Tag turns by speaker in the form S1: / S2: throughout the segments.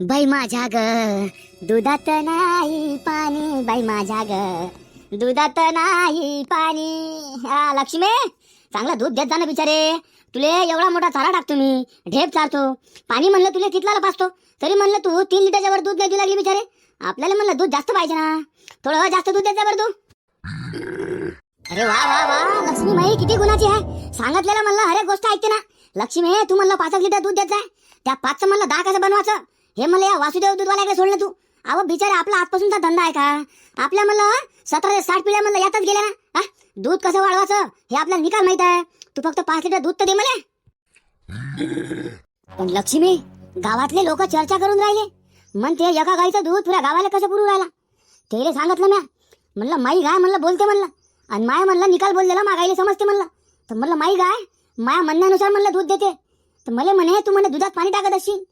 S1: बाई माझ्या ग दुधात नाही पाणी. बाई माझ्या ग दुधात नाही पाणी. हा लक्ष्मी चांगला दूध देत जा ना बिचारे. तुले एवढा मोठा चारा टाकतो मी. ढेप चारतो. पाणी म्हणलं तुले कितला पाचतो. तरी म्हणलं तू तीन लिटरच्या वर दूध द्यायची लागली बिचारे. आपल्याला म्हणलं दूध जास्त पाहिजे ना. थोडं जास्त दूध देत जा बरं तू. अरे वा वा वा लक्ष्मी माई किती गुणाची आहे. सांगितलेलं म्हणलं हर एक गोष्ट ऐकते ना. लक्ष्मी तू म्हणलं पाच लिटर दूध देत जाय त्या पाचचं म्हणलं दहा कसं बनवायचं? हे मला या वासुदेव दुधवाल्याकडे सोडलं तू? अहो बिचारे आपला आजपासूनचा धंदा आहे का? आपल्या म्हणलं सतरा ते साठ पिढ्या म्हणलं यातच गेल्या. ना दूध कसं वाढवायचं? हे आपल्याला निकाल माहीत आहे. तू फक्त पाच लिटर दूध तर दे मला. पण लक्ष्मी गावातले लोक चर्चा करून राहिले. म्हणते एका गाईचं दूध पुऱ्या गावाला कसं पुरू राहिला? तेले सांगितलं म्या. म्हणलं माई गाय म्हणलं बोलते म्हणलं. आणि माया म्हणलं निकाल बोललेला मागायला समजते म्हणलं. तर म्हणलं माई गाय माया म्हणण्यानुसार म्हणलं दूध देते. तर मला म्हणे तू म्हणे दुधात पाणी टाकत असशील.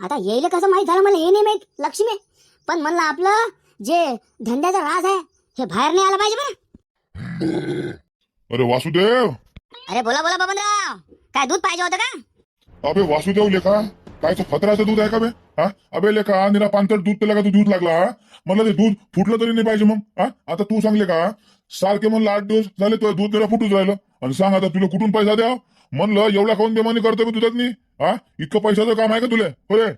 S1: आता येईल कसं माहीत झालं मला हे नाही माहीत लक्ष्मी. पण म्हणलं आपलं जे धंद्याचा राज आहे हे बाहेर नाही आलं पाहिजे बरं.
S2: अरे वासुदेव!
S1: अरे बोला बोला बबनराव. काय दूध पाहिजे होतं का?
S2: अबे वासुदेव लेखा काय तो खतराचं दूध आहे का बे? हा? अबे लेखा निरा पांचट दूध त्याला का तू दूध लागला हा? मला ते दूध फुटलं तरी नाही पाहिजे मग हा? आता तू सांगले का सारखे म्हणलं आठ दिवस झाले तुझं दूध जरा फुटूच राहिलं. आणि सांग आता तुला कुठून पैसा द्या म्हणलं एवढा खाऊन बेमानी करतो मी दुधात नाही हा? इतकं पैशाचं काम आहे का तुला? हो रे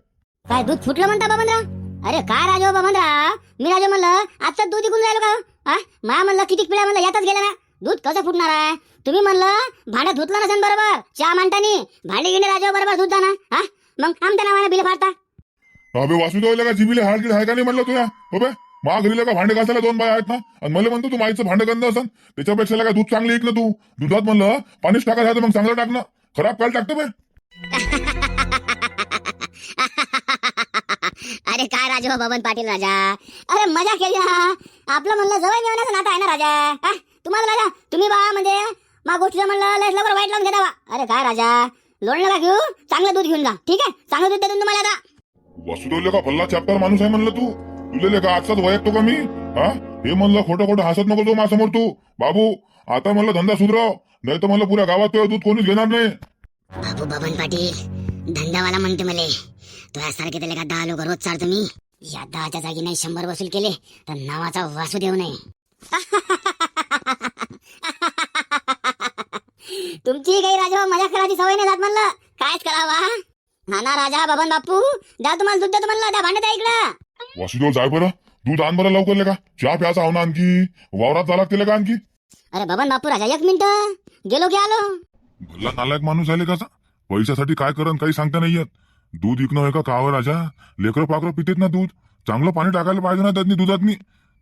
S1: काय दूध फुटलं म्हणता बबनराव अरे काय राजो बबनराव मी राजो म्हणलं आजचं दूध इकून राहिलो का हा? मा म्हणलं किती पिढ्या म्हणलं यातच गेल्या ना. दूध कसं फुटणार आहे? तुम्ही म्हणलं भांडं धुतलं नसेल बरोबर चहा मांडतानी. भांडे गिंडे राजो बरोबर धुता ना. हा? मग आमच्या नावाने बिल फाडता.
S2: अबे वासुदेव लेखा जिबीले हाड गिड आहे का नाही म्हणलं तुला? हो बे मा घरी लेखा भांडे घासायला दोन बाय आहेत ना? आणि मला म्हणतो तू माईचं भांडं गंद असन. त्याच्यापेक्षा लेखा दूध चांगली ऐक ना तू? दुधात म्हणलं पाणीच टाकायचं मग चांगलं टाकणं खराब काल टाकतं बे.
S1: अरे काय राजा बबन पाटील राजा? अरे मजा केली ना. आपलं म्हणलं जवळ मिळवण्याचं नातं आहे ना राजा? तुम्हाला राजा तुम्ही बा म्हणजे मा गोष्टीचं म्हणलं लस लवकर वाईट लावून घेता अरे काय राजा? लोणलं का घेऊ? चांगलं दूध घेऊन जा. ठीक आहे? चांगलं दूध देतो तुम्हाला आता.
S2: वासुदेव लेखा भल्ला चॅप्टर माणूस आहे म्हणलं तू. तुला का आजचाच वयकतो का मी. हा? हे म्हणलं खोटं खोटं हसत नको तो माझ्यासमोर तू. बाबू आता म्हणलं धंदा सुधराव. नाही तर म्हणलं पुऱ्या गावात दूध कोणीच घेणार नाही.
S1: बाबू बबन पाटील धंदावाला म्हणते मले. तुझ्यासारखे त्याला का दहा लोक रोज चालतो मी. या दहाच्या जागी नाही शंभर वसूल केले तर नावाचा वासुदेव नाही तुमची काही राजा मजा करायची सवय नाही जात म्हणलं? कायच करावा? हा ना राजा बबन बापू द्या तुम्हाला दूध देतो म्हणलं त्या भांड्यात ऐकलं
S2: वासुदेव जाय बरं. दूध आण बरं लवकर लेखा चहा प्यायचा हो ना आणखी? वावरात जा लागते का आणखी?
S1: अरे बबन बापू राजा एक मिनिट. गेलो की आलो?
S2: भल्ला नालायक माणूस आहे कसा पैशासाठी काय करन काही सांगता नाही येत. दूध इकणं आहे का कावं राजा. लेकरं पाकरं पितेत ना दूध. चांगलं पाणी टाकायला पाहिजे ना त्यातनी दुधातनी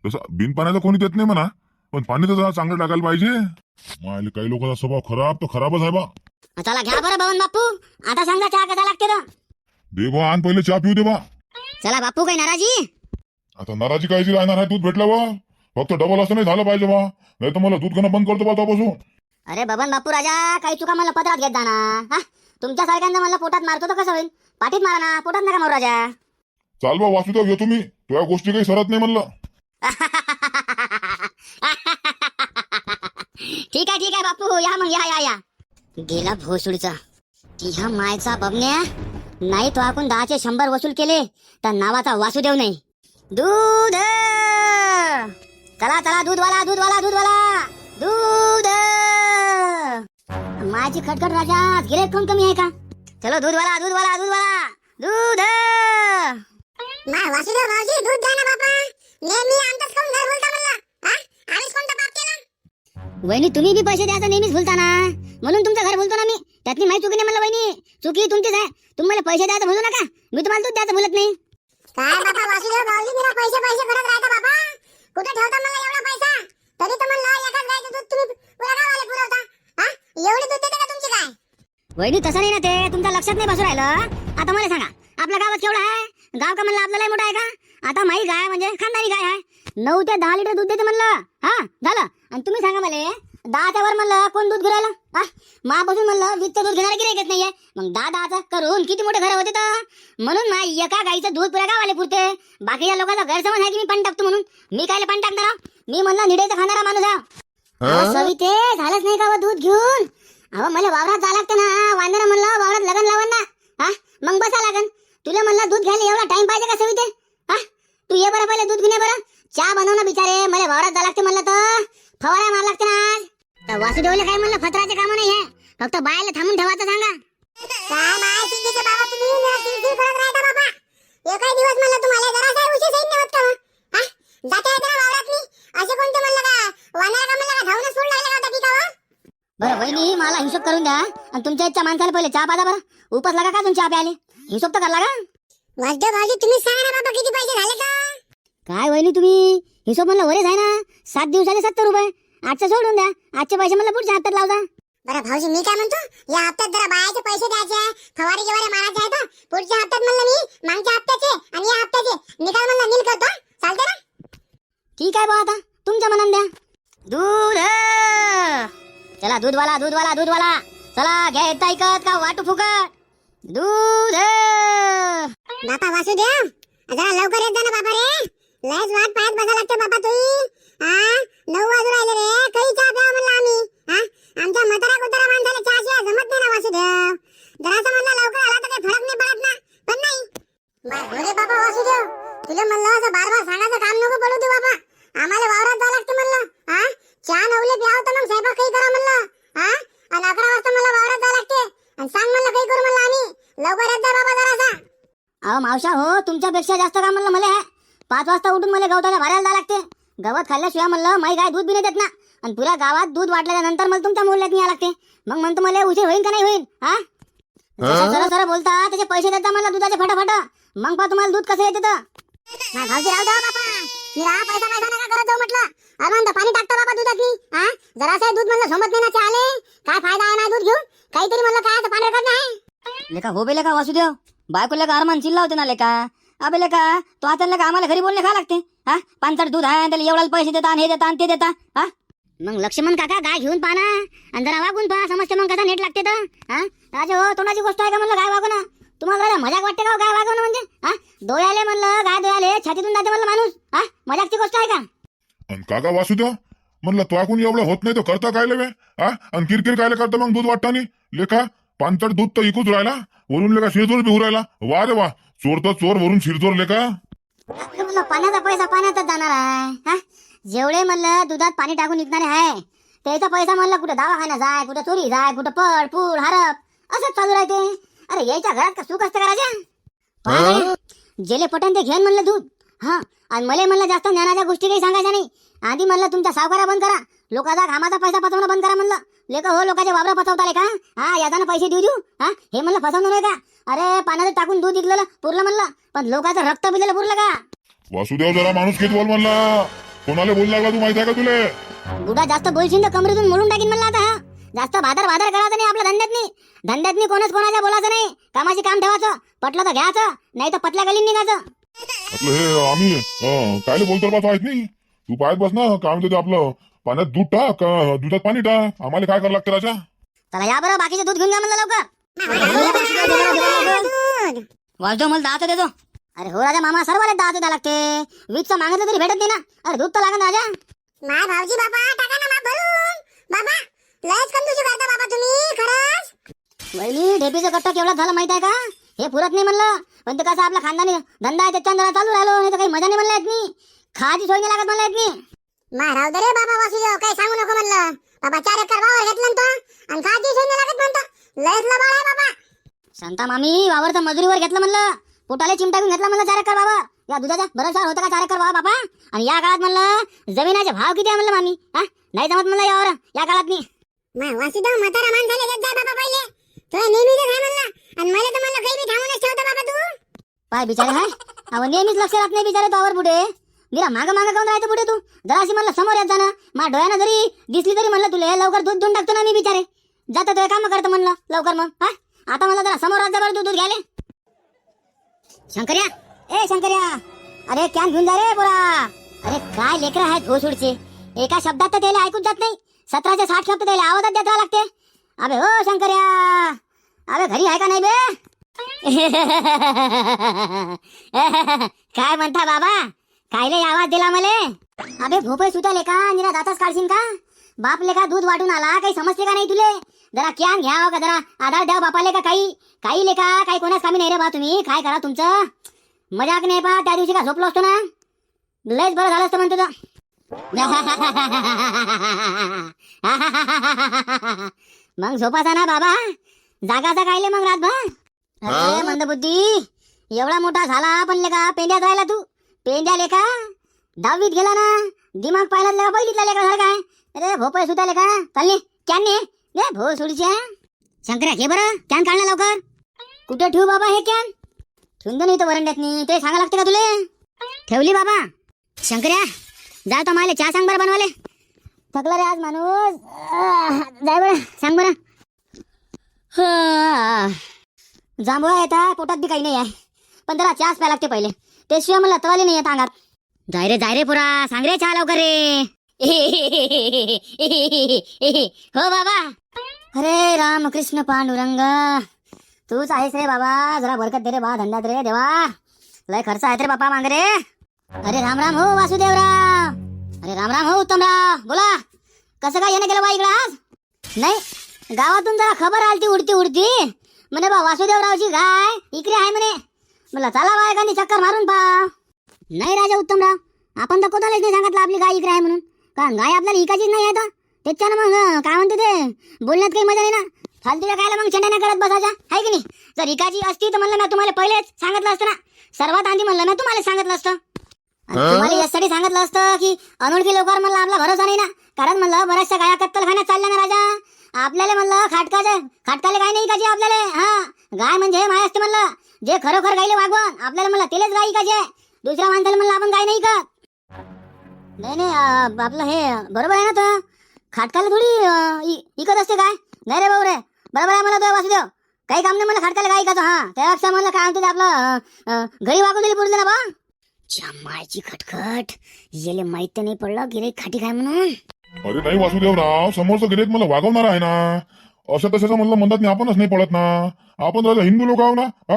S2: तसं बिन पाण्याचं कोणी देत नाही म्हणा. पण पाणी तर जरा चांगलं टाकायला पाहिजे. मायले काही लोकांचा स्वभाव खराब तर खराबच आहे बा.
S1: चला घ्या बरं बापू. आता सांगा चहा कसा लागते तर
S2: दे बा आण पहिले चहा पिऊ दे बा.
S1: चला बापू काही नाराजी?
S2: आता नाराजी कायची राहणार आहे दूध भेटलं बा फक्त डबल असं नाही झालं पाहिजे बा. नाही तर मला दूध घेणं बंद करतो बा त्यापासून
S1: अरे बबन बापू राजा काही चुका मला पदरात घेत जा ना. हा तुमच्या सारख्यांना मला पोटात मारतो तर कसं होईल? पाठीत मारा ना पोटात नका मारू राजा.
S2: चाल बा वासुदेव घेतो मी. तुझ्या गोष्टी काही सरत नाही म्हणलं.
S1: ठीक आहे ठीक आहे बापू या मग या या या. गेला भोसुडचा. ह्या मायचा बबन्या नाही तो आपण दहाचे शंभर वसूल केले तर नावाचा वासुदेव नाही. दूध! चला चला दूधवाला दूधवाला दूधवाला दूध! माझी खटखट राजा गिरेक कोण कमी आहे का? चलो दूधवाला दूधवाला दूधवाला दूध!
S3: मा वासुदेव भाऊजी दूध द्या ना बाबा नेहमी आमचाच खाऊन घर बोलता हा? आम्हीच कोणता पाप केला?
S1: वहिनी तुम्ही बी पैसे द्यायचं नेहमीच भुलता ना. म्हणून तुमचं घर बोलतो ना मी. त्यातली माहिती चुकी नाही म्हणलं वहिनी. चुकी तुमचीच आहे. तुम्हाला पैसे द्यायचं भुलू नका. मी तुम्हाला दूध द्यायचं भुलत नाही.
S3: काय बाबा वासुदेव भाऊजी बिना पैसे पैसे करत राहता बाबा कुठे ठेवता म्हणला एवढा पैसा? तरी तर म्हणलं एकाच गायचं दूध तुम्ही पुऱ्या गावाला पुरवता. एवढी का तुमची काय?
S1: वहिनी तसं नाही ना ते. तुमच्या लक्षात नाही बसू राहिलं? आता मला सांगा आपल्या गावात केवढा आहे? गाव का म्हणलं आपल्याला मोठा आहे का? आता माही गाय म्हणजे खानदारी गाय आहे. नऊ ते दहा लिटर दूध देते म्हणलं. हा झालं. आणि तुम्ही सांगा मला दहाच्या वर म्हणलं कोण दूध घेरायला? मापासून म्हणलं वीसचं दूध घेणारे गिरायकच नाहीये? मग दहा दहाचं करून किती मोठे घर होते तर? म्हणून मा एका गाईचं दूध पुऱ्या गावाले पुरते. बाकीच्या लोकांचा गैरसमज आहे की मी पण टाकतो म्हणून? मी काय पण टाकणार मी म्हणलं निडेचं खाणारा माणूस आहे. सविते झालंच नाही का दूध घेऊन? अहो मला वावरात जा लागते ना. वांदरा म्हणलं वावरात लगन लावण ना. हा? मग बसा लागन. तुला म्हणलं दूध घ्यायला एवढा टाइम पाहिजे का सविते? हा? तू ये बरं पहिले दूध घेणे बरं. चहा बनव ना बिचारे मला वावरात जा लागते म्हणलं तर. फवारा मार लागते ना आज. वासू देवले काय म्हणलं फत्राचे काम नाही आहे. फक्त बायाला थांबून ठेवायचं सांगा.
S3: काय दिवस म्हणलं तुम्हाला जरा उशीर होत का हा? जाते असे कोणते म्हणलं का वानर का म्हणलं का धावून सोड लागले का होता पिकावर
S1: बरं वहिनी मला हिशोब करून द्या. आणि तुमच्या इच्छा माणसाला पहिले चहा पाजा बरं. उपास लागा का तुमच्या प्याले हिशोब तर करला का
S3: वासुदेव भाऊजी तुम्ही सांगा ना बाबा किती पैसे झाले का?
S1: काय वहिनी तुम्ही? हिशोब म्हणलं वरेच आहे ना. सात दिवसाले सत्तर रुपये. आजचं सोडून द्या. आजचे पैसे म्हणलं पुढच्या हप्त्यात लावजा.
S3: बरं भाऊजी मी काय म्हणतो? या हप्त्यात जरा बायाचे पैसे द्यायचे आहे. फवारी गिवारी मारायचे आहेत हं. पुढच्या हप्त्यात म्हणलं मी मागच्या हप्त्याचे आणि या हप्त्याचे. निकाल म्हणलं नील करतो हं. चालते ना?
S1: ठीक आहे बा आता. तुमच्या मनात द्या. दूध चला दूधवाला दूधवाला दूधवाला। चला घ्यायचं ऐकत का? वाटू फुकट. दूध
S3: बापा वासुदेव जरा लवकर येत जा ना बापा रे. लयच वाट पाहत बसा लागते बापा तुम्ही हा नऊ वाजू राहिले रे. काही चहा प्यावा म्हणलं आम्ही. हा आमच्या म्हातारा कुतारा माणसाला चहा शिवाय जमत नाही ना वासुदेव. जरासं म्हणलं लवकर आला तर काही फरक नाही पडत ना. पण नाही. वासुदेव. तुला म्हणलं असं बार बार सांगायचं काम नको पडू दे बाबा आम्हाला वावरात जावं लागतं म्हणलं. हा चहा नवले प्याव तर मग स्वयंपाक काही करा म्हणलं. हा आणि अकरा वाजता मला वावरात जावं लागते. आणि सांग म्हणलं काही करू म्हणलं आम्ही. लवकर येत जा बाबा जरासा
S1: अहो मावशा हो तुमच्यापेक्षा जास्त काम म्हणलं मला आहे. पाच वाजता उठून मला गवताला भरायला जावं लागते. गवत खाल्ल्याशिवाय म्हणलं माई गाय दूध बी नाही देत ना. आणि पुऱ्या गावात दूध वाटल्याच्या नंतर मला तुमच्या मोहल्यात यावं लागते. मग म्हणतो मला उशीर होईल का नाही होईल हा जसं सरळ सरळ बोलता त्याचे पैसे देता मला दुधाचे फटाफट. मग पा तुम्हाला दूध कसं येते तर.
S3: नाही राहू द्या बापा. मी राहा पैसा पैसा नका करत जाऊ म्हटलं? अरे म्हणतो पाणी टाकता बाबा दुधात मी. हा जरासं दूध म्हणलं सोबत नाही ना चाले काय फायदा आहे ना दूध घेऊन? काहीतरी म्हणलं काय तर पाणी करत नाही?
S1: लेका हो बे लेका वासुदेव बायको लेका अरमान चिल्ला होते ना लेका? अबे लेका तो आता लेका आम्हाला घरी बोलणे खा लागते. हा पानसट दूध आहे त्याला एवढा पैसे देता आणि हे देता आणि ते देता. हा मग लक्ष्मण काका गाय घेऊन पाहा ना. आणि जरा वागून पहा समजते मग कसा नेट लागते तर. हा राजे हो तोंडाची गोष्ट आहे का म्हणलं गाय वागू ना. तुम्हाला राजा मजाक वाटते का हो? गाय वागवणं म्हणजे? हा? डोळ्याले म्हणलं गाय डोळ्याले छातीतून जाते म्हणलं माणूस. हा? मजाकची गोष्ट आहे का?
S2: आणि काका वासुदेव म्हणलं तो ऐकून एवढं होत नाही तर करता काय लवे हा? आणि किरकिर कायले करता मग दूध वाटतानी? लेखा पानचट दूध तर इकूच राहिला. वरून लेखा शिरजोर बी राहिला. वा रे वा. चोर तर चोर वरून शिरजोर लेखा.
S1: म्हणलं पाण्याचा पैसा पाण्यातच जाणार आहे. हा? जेवढे म्हणलं दुधात पाणी टाकून विकणारे आहे त्याचा पैसा म्हणलं कुठं दवाखाना जाय कुठं चोरी जाय कुठं पड पूड हरप असंच चालू राहते. अरे यायच्या घरात का सुख असतं करायच्या जेले पटन ते घेऊन म्हणलं दूध हा आणि मला म्हणलं जास्त ज्ञानाच्या गोष्टी काही सांगायच्या नाही. आधी म्हणलं तुमच्या सावकारा बंद करा. लोकांचा घामाचा पैसा पचवणं बंद करा म्हणलं. लेक हो लोकांचे वावरं फसवताले का? हा यादानं पैसे देऊ देऊ. हा हे म्हणलं फसवणं नाही का? अरे पाण्यात टाकून दूध विकलेलं पुरलं म्हणलं. पण लोकांचं रक्त पिलेलं पुरलं का?
S2: वासुदेव जरा माणूस किती बोल म्हणला. कोणाला बोल लागला तू माहीत आहे का तुले?
S1: बुडा जास्त बोलशील तर कमरेतून मोडून टाकीन म्हणलं आता हा. जास्त भादर भादर करायचं नाही आपल्या धंद्यात नाही धंद्यात नाही कोणच कोणाच्या बोलायचं नाही. कामाची काम ठेवायचं. पटलं तर घ्यायचं नाही तर पतल्या गलीन निघायचं.
S2: आपलं हे आम्ही अं, कायले बोलतो बा माहीत नाही तू पाहत बस ना काय म्हणते ते आपलं. पाण्यात दूध टाक अं, दुधात पाणी टाक. आम्हाला काय करावं लागतं राजा?
S1: चला या बरं बाकीचे दूध घेऊन घ्या म्हणलं लवकर. वाजतो मला दहाचं देतो. अरे हो राजा मामा सर्वाला दहाचं द्या लागते. वीजचं मागितलं तरी भेटत नाही ना. अरे दूध तर लागत राजा.
S3: माय भाऊजी बाबा टाका ना माप भरून. बाबा लयच कंजूसी करता बाबा तुम्ही खरंच?
S1: वहिनी ढेपीचं कट्टा केवढा झालं माहीत आहे का? हे पुरत नाही म्हणलं. पण ते कसं आपला खानदानी धंदा आहे त्याच्यानं जरा चालू राहिलो. नाही तर काही मजा नाही म्हणलं येत नाही खायची सोय नाही लागत म्हणलं येत नाही
S3: माय दे रे बाबा वासुदेव काही सांगू नको म्हणलं. बाबा चार एकर वावर घेतलं तो आणि खाजी सोय नाही लागत म्हणतो. लयच लबाड आहे बाबा.
S1: शांता मामी वावरचं मजुरीवर घेतलं म्हणलं. पोटाले चिमटा घेऊन घेतला म्हणलं चार एकर बाबा या दुधाचा भरोसा होता का चार एकर बाबा बाबा आणि या काळात म्हणलं जमिनाचे भाव किती आहे म्हणलं मामी? हा? नाही जमत म्हणलं यावर. या काळात
S3: मी. वासुदेव म्हातारा माणसाला देत जा बाबा पहिले. तुला नेहमीच आहे आणि मला तर म्हणलं काही बी थांबूनच ठेवतो बाबा तू.
S1: पाय बिचारे हाय. अहो नेहमीच लक्ष राहत नाही बिचारे तोवर पुढे मीरा माग माग काऊन राहायचं पुढे तू? जराशी म्हणलं समोर येत जाणं मा डोळ्यानं जरी दिसली तरी म्हणलं तुले लवकर दूध देऊन टाकतो ना मी बिचारे. जाता तो काम करतो म्हणलं लवकर मग. हा? आता मला जरा समोर राहत बरं दूध दूध घ्याले शंकर्या. ए शंकर्या. अरे कॅन घेऊन जा रे बोला अरे काय लेकर आहेत घोसुडचे. एका शब्दात तर त्याला ऐकूच जात नाही. सतराचे साठ शब्द त्याला आवाजात द्यावा लागते. अबे हो शंकर्या. अबे घरी आहे का नाही बे? काय म्हणता बाबा? कायले आवाज दिला मले? अबे भोपळे सुटले का? निरा जाताच काढशील का? बाप लेखा दूध वाटून आला? काही समजते का नाही तुले? जरा क्यान घ्या हो का जरा? आधार द्या बापाले का काही? काही लेखा काही कोणाच कामी नाही रे बा तुम्ही. काय करा तुमचं? मजाक नाही पा त्या दिवशी का झोपलो असतो ना? लयच बरं झालं असतं म्हणतो तर. मग झोपाचा ना बाबा. जागाचा कायले मग रातभर. अरे मंदबुद्धी. एवढा मोठा झाला पण लेका पेंड्यात राहिला तू. पेंड्या लेका दहावीत गेला ना. दिमाग पाहिला लेका पहिलीतला लेका झाला काय अरे भोपळे सुद्धा लेका. चालले कॅन ने. भो सोडीच्या शंकर्या घे बरं. कॅन काढला लवकर. कुठे ठेवू बाबा हे कॅन? ठेवून नाही तर वरंड्यात ते सांगा लागते का तुले? ठेवली बाबा. शंकर्या जा तो मला चहा सांग बरं बनवाले थकला रे आज माणूस. जाय बरं सांग बरं. जांभळा येता पोटात बी काही नाही आहे. पण त्याला चहाच प्या लागते पहिले. त्याशिवाय मला तवाली नाही येत अंगात. जाय रे जाय रे पुरा. सांग रे चहा लवकर रे. हो बाबा. अरे राम कृष्ण पांडुरंग. तूच आहेस रे बाबा. जरा बरकत दे रे बा धंद्यात रे देवा. लय खर्च आहेत रे बापा मांग रे. अरे राम राम हो वासुदेवराव अरे राम राम हो उत्तमराव बोला कसं काय येणं केलं बा इकडं आज? नाही गावातून जरा खबर आलती उडती उडती. म्हणे बा वासुदेवरावची गाय इकडे आहे म्हणे. मला चला बा एखादी चक्कर मारून पा. नाही राजा उत्तमराव आपण तर कोणालाच नाही सांगितलं आपली गाय इकडे आहे म्हणून. कारण गाय आपल्याला इकायचीच नाही आहे तर. त्याच्यानं मग काय म्हणते ते? बोलण्यात काही मजा नाही ना. फालतूच्या कायला मग चंड्या नाही करत बसायचा. आहे की नाही? जर इकाची असती तर म्हणलं ना तुम्हाला पहिलेच सांगितलं असतं ना. सर्वात आधी म्हणलं ना तुम्हाला सांगितलं असतं. तुम्हाला यासाठी सांगितलं असतं की अनोळखी लोकांवर म्हणलं आपला भरोसा नाही ना. कारण म्हणलं बऱ्याचशा गाया कत्तलखान्यात चालल्या ना राजा. आपल्याला म्हणलं खाटकाचे खाटकाले काय नाही काजे आपल्याला? हा. गाय म्हणजे माय असते म्हणलं. जे खरोखर गायले वागवण आपल्याला म्हणलं तेलेच गाई काजे दुसऱ्या माणसाला म्हणलं आपण गाय नाही का नाही नाही आपलं हे बरोबर आहे ना तर खाटकाला थोडी इकत असते काय नाही रे भाऊ रे. बरोबर आहे मला तो वासुदेव. काही काम नाही म्हणलं खाटकाला काय इकायचं हा. त्यापेक्षा म्हणलं काय म्हणते आपलं घरी वागून दिली पुढे ना बा. मायची खटखट. येले माहीत नाही पडलं गिरेक खाटी काय म्हणून.
S2: अरे नाही वासुदेवराव समोरचं गिरेक मला वागवणार आहे ना. असं तसं म्हणलं म्हणतात नाही आपणच नाही पडत ना. आपण राजा हिंदू लोक आहो ना? हा?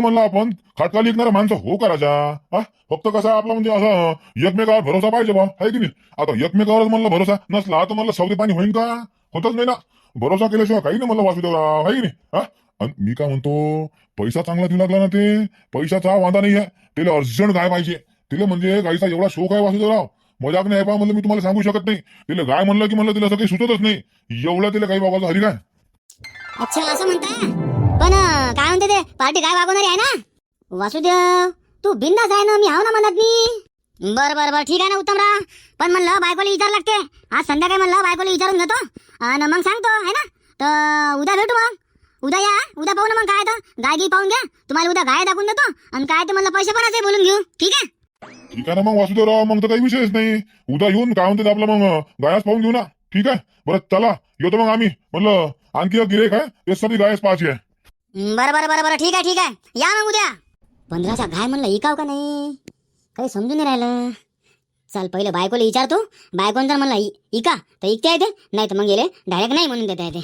S2: म्हणलं आपण खाटकाली विकणारा माणसं हो का राजा? हा? फक्त कसं आपला म्हणजे असं एकमेकावर भरोसा पाहिजे बा. आहे की नाही? आता एकमेकावरच म्हणलं भरोसा नसला तर म्हणलं सवदी पाणी होईन का? होतच नाही ना. भरोसा केल्याशिवाय काही नाही म्हणलं वासुदेवराव आहे की नाही? हा? अन मी काय म्हणतो पैसा चांगला देऊ लागला ना ते पैशाचा वांदा नाही आहे तिला अर्जंट गाय पाहिजे. तिला म्हणजे गायचा एवढा शोक आहे वासुदेवराव. मजाक नाही आहे पहा म्हणलं मी तुम्हाला सांगू शकत नाही. तिला गाय म्हणलं की म्हणलं तिला असं काही सुचतच नाही. एवढा तिला काही बाबाचा हरी काय?
S1: अच्छा असं म्हणता पण काय म्हणते ते? पार्टी काय वागवणारी आहे ना? वासुदेव तू बिंदास आहे ना? मी हाव ना म्हणत मी. बर बर बर. ठीक आहे ना उत्तमराव. पण म्हणलं बायकोला विचार लागते. आज संध्याकाळी म्हणलं बायकोला विचारून घेतो. आणि मग सांगतो है ना? तर उद्या भेटू मग. उद्या या. उद्या पाहू ना मग काय तर. गाय गी पाहून घ्या. तुम्हाला उद्या गाय दाखवून देतो. आणि काय ते म्हणलं पैसे पण बोलून घेऊ. ठीक आहे?
S2: ठीक आहे ना मग वासुदेवराव मग तर काही विषयच नाही. उद्या येऊन काय म्हणते आपलं मग? गायच पाहून घेऊ ना. ठीक आहे? बरं चला. येतो मग आम्ही. म्हणलं आणखी गिरेक आहे. त्यासाठी गायच पाहायची आहे.
S1: बरं बरं बरं बरं. ठीक आहे ठीक आहे. या मग उद्या. पंधराचा घाय म्हणलं इकाव का नाही? काही समजून नाही राहिलं. चल पहिले बायकोला विचारतो. बायकोन जर म्हणलं इ- इका. तर इकता येते नाही तर मग गेले डायरेक्ट नाही म्हणून देता येते.